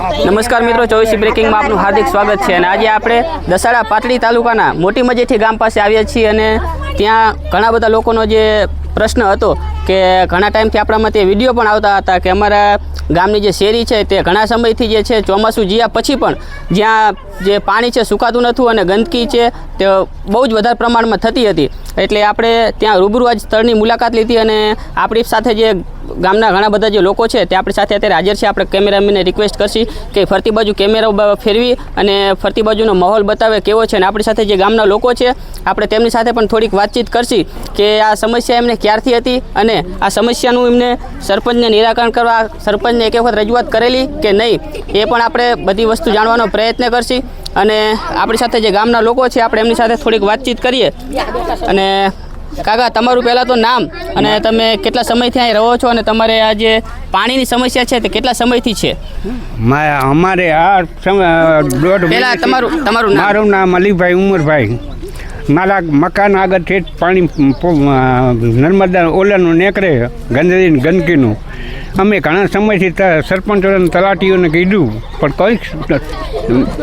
નમસ્કાર મિત્રો, ચોવીસી બ્રેકિંગમાં આપનું હાર્દિક સ્વાગત છે અને આજે આપણે દસાડા પાટડી તાલુકાના મોટી મજેઠી ગામ પાસે આવ્યા છીએ અને ત્યાં ઘણા બધા લોકોનો જે પ્રશ્ન હતો કે ઘણા ટાઈમથી આપણામાં તે વીડિયો પણ આવતા હતા કે અમારા ગામની જે શેરી છે તે ઘણા સમયથી જે છે ચોમાસું જીયા પછી પણ જ્યાં જે પાણી છે સુકાતું નથી અને ગંદકી છે તે બહુ જ વધારે પ્રમાણમાં થતી હતી. એટલે આપણે ત્યાં રૂબરૂ આજ સ્થળની મુલાકાત લીધી અને આપણી સાથે જે ગામના ઘણા બધા જે લોકો છે તે આપણી સાથે અત્યારે હાજર છે. આપણે કેમેરામેનને રિક્વેસ્ટ કરશી કે ફરતી બાજુ કેમેરા ફેરવી અને ફરતી બાજુનો માહોલ બતાવે કેવો છે અને આપણી સાથે જે ગામના લોકો છે, આપણે તેમની સાથે પણ થોડીક વાતચીત કરશી કે આ સમસ્યા એમને ક્યારથી હતી અને આ સમસ્યાનું એમને સરપંચને નિરાકરણ કરવા, સરપંચને એક વખત રજૂઆત કરેલી કે નહીં, એ પણ આપણે બધી વસ્તુ જાણવાનો પ્રયત્ન કરશી અને આપણી સાથે જે ગામના લોકો છે, આપણે એમની સાથે થોડીક વાતચીત કરીએ અને કાકા તમારું પહેલાં તો નામ અને તમે કેટલા સમયથી અહીં રહો છો અને તમારે આ જે પાણીની સમસ્યા છે તે કેટલા સમયથી છે? અમારે આ દોઢ પહેલાં તમારું તમારું મારું નામ અલીભાઈ ઉમરભાઈ. મારા મકાન આગળ ઠેઠ પાણી નર્મદા ઓલાનું નેકરે ગંદકી ગંદકીનું. અમે ઘણા સમયથી સરપંચ અને તલાટીઓને કીધું પણ કોઈ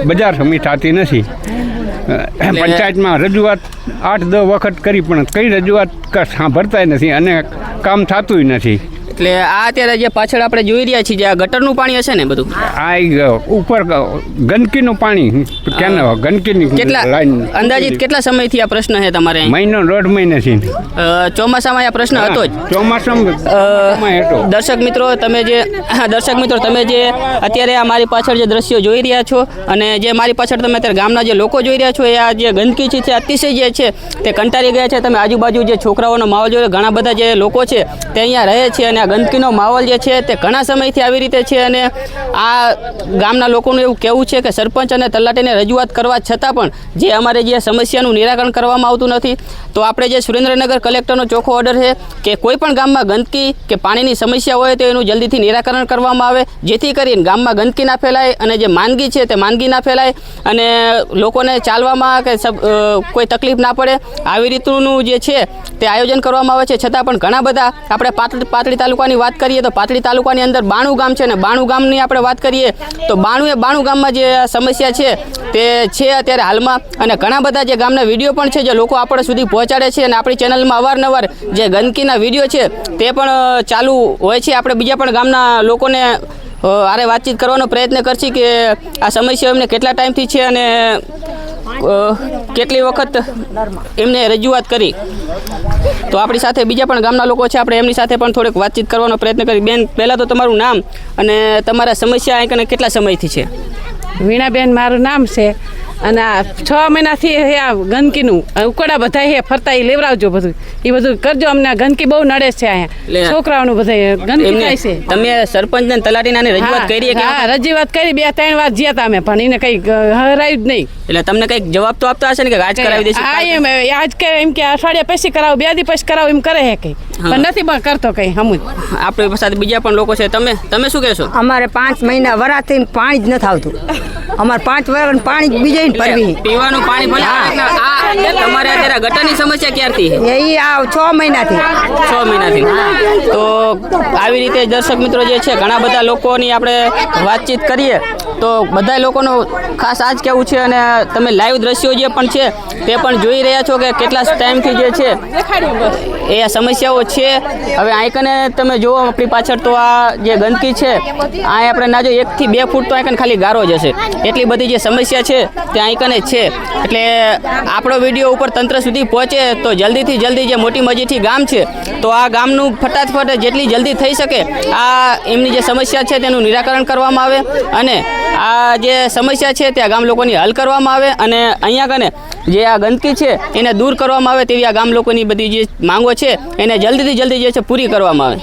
બજાર સમી થતી નથી. પંચાયતમાં રજૂઆત આઠ દસ વખત કરી પણ કઈ રજૂઆત સાંભળતા નથી અને કામ થતું નથી. એટલે આ અત્યારે જે પાછળ આપણે જોઈ રહ્યા છીએ જે આ ગટરનું પાણી હશે ને બધું? આ ઉપર ગંદકીનું પાણી કેને ગંદકીની કેટલા લાઈન. અંદાજિત કેટલા સમયથી આ પ્રશ્ન છે તમારે? મહિનો દોઢ મહિનાથી છે ચોમાસામાં આ પ્રશ્ન હતો જ. ચોમાસામાં હતો. દર્શક મિત્રો તમે જે દર્શક મિત્રો તમે જે અત્યારે આ મારી પાછળ જે દ્રશ્યો જોઈ રહ્યા છો અને જે મારી પાછળ તમે અત્યારે ગામના જે લોકો જોઈ રહ્યા છો એ આ જે ગંદકી છે તે અતિશય જે છે તે કંટાળી ગયા છે. તમે આજુબાજુ જે છોકરાઓનો માહોલ જોયો ઘણા બધા જે લોકો છે તે અહીંયા રહે છે અને આ ગંદકીનો માહોલ જે છે તે ઘણા સમયથી આવી રીતે છે અને આ ગામના લોકોનું એવું કહેવું છે કે સરપંચ અને તલાટીને રજૂઆત કરવા છતાં પણ જે અમારે જે સમસ્યાનું નિરાકરણ કરવામાં આવતું નથી. તો આપણે જે સુરેન્દ્રનગર કલેક્ટરનો ચોખ્ખો ઓર્ડર છે કે કોઈ પણ ગામમાં ગંદકી કે પાણીની સમસ્યા હોય તો એનું જલ્દીથી નિરાકરણ કરવામાં આવે. જેથી કરીને ગામમાં ગંદકી ના ફેલાય અને જે માંદગી છે તે માંદગી ના ફેલાય અને લોકોને ચાલવામાં કે કોઈ તકલીફ ના પડે. આવી રીતનું જે છે તે આયોજન કરવામાં આવે છે. છતાં પણ ઘણા બધા આપણે પાટડી પાટડી તાલુકાની વાત કરીએ તો પાતળી તાલુકાની અંદર બાણું ગામ છે ને બાણું ગામની આપણે વાત કરીએ તો બાણું એ બાણું ગામમાં જે સમસ્યા છે તે છે અત્યારે હાલમાં. અને ઘણા બધા જે ગામના વીડિયો પણ છે જે લોકો આપણા સુધી પહોંચાડે છે અને આપણી ચેનલમાં અવારનવાર જે ગંદકીના વીડિયો છે તે પણ ચાલુ હોય છે. આપણે બીજા પણ ગામના લોકોને આરે વાતચીત કરવાનો પ્રયત્ન કરશી કે આ સમસ્યા એમને કેટલા ટાઈમથી છે અને કેટલી વખત એમને રજૂઆત કરી? તો આપણી સાથે બીજા પણ ગામના લોકો છે. આપણે એમની સાથે પણ થોડીક વાતચીત કરવાનો પ્રયત્ન કરી. બેન, પહેલાં તો તમારું નામ અને તમારા સમસ્યા અહીં કેટલા સમયથી છે? વીણાબેન, મારું નામ છે. અને આ છ મહિનાથી હે આ ગંદકીનું. ઉકડા બધા હે ફરતા એ લેવડાવજો બધું. એ બધું કરજો અમને ગંદકી બહુ નડે છે. અહીંયા. છોકરાઓનું બધા ગંદકી થાય છે. તમે સરપંચ ને તલાટીના રજૂઆત કરી કે હા રજૂઆત કરી બે ત્રણ વાર જ્યાં તમે અમે પણ એને કઈ હરાયું જ નહીં. એટલે તમને કઈ જવાબ તો આપતા હશે ને કે આજ કરાવી દેશે? હા એમ આજ કે એમ કે અઠવાડિયા પછી કરાવો બે દી પછી કરાવો એમ કરે હે કઈ. પણ નથી પણ કરતો કઈ હમું આપણી સાથે બીજા પણ લોકો છે. તમે તમે શું કહેશો? અમારે પાંચ મહિના વરાથી પાણી જ નથી આવતું. અમારે પાંચ વર્ષ પાણી બીજે પરવી પીવાનું પાણી ભલે તમારે અત્યારે ગટરની સમસ્યા ક્યારથી એ આ છ મહિનાથી. છ મહિનાથી તો આવી રીતે દર્શક મિત્રો જે છે ઘણા બધા લોકોની આપણે વાતચીત કરીએ. તો બધા લોકોનું ખાસ આ જ કહેવું છે અને તમે લાઈવ દ્રશ્યો જે પણ છે, તે પણ જોઈ રહ્યા છો કે કેટલા ટાઈમથી જે છે, એ સમસ્યાઓ છે. હવે આઈકને તમે જુઓ આપણી પાછળ તો આ જે ગંદકી છે, આ આપણે ના જો એકથી બે ફૂટ તો આઈકન ખાલી ગારો જ હશે. એટલી બધી જે સમસ્યા છે, તે આઈકને છે. એટલે આપણો વીડિયો ઉપર તંત્ર સુધી પહોંચે તો જલ્દીથી જલ્દી જે મોટી મજીઠી ગામ છે, તો આ ગામનું ફટાફટ જેટલી જલ્દી થઈ શકે, આ એમની જે સમસ્યા છે, તેનું નિરાકરણ કરવામાં આવે અને આ જે સમસ્યા છે તે આ ગામ લોકોની હલ કરવામાં આવે અને અહીંયા કને જે આ ગંદકી છે એને દૂર કરવામાં આવે તેવી આ ગામ લોકોની બધી જે માંગો છે એને જલ્દીથી જલ્દી જે છે પૂરી કરવામાં આવે.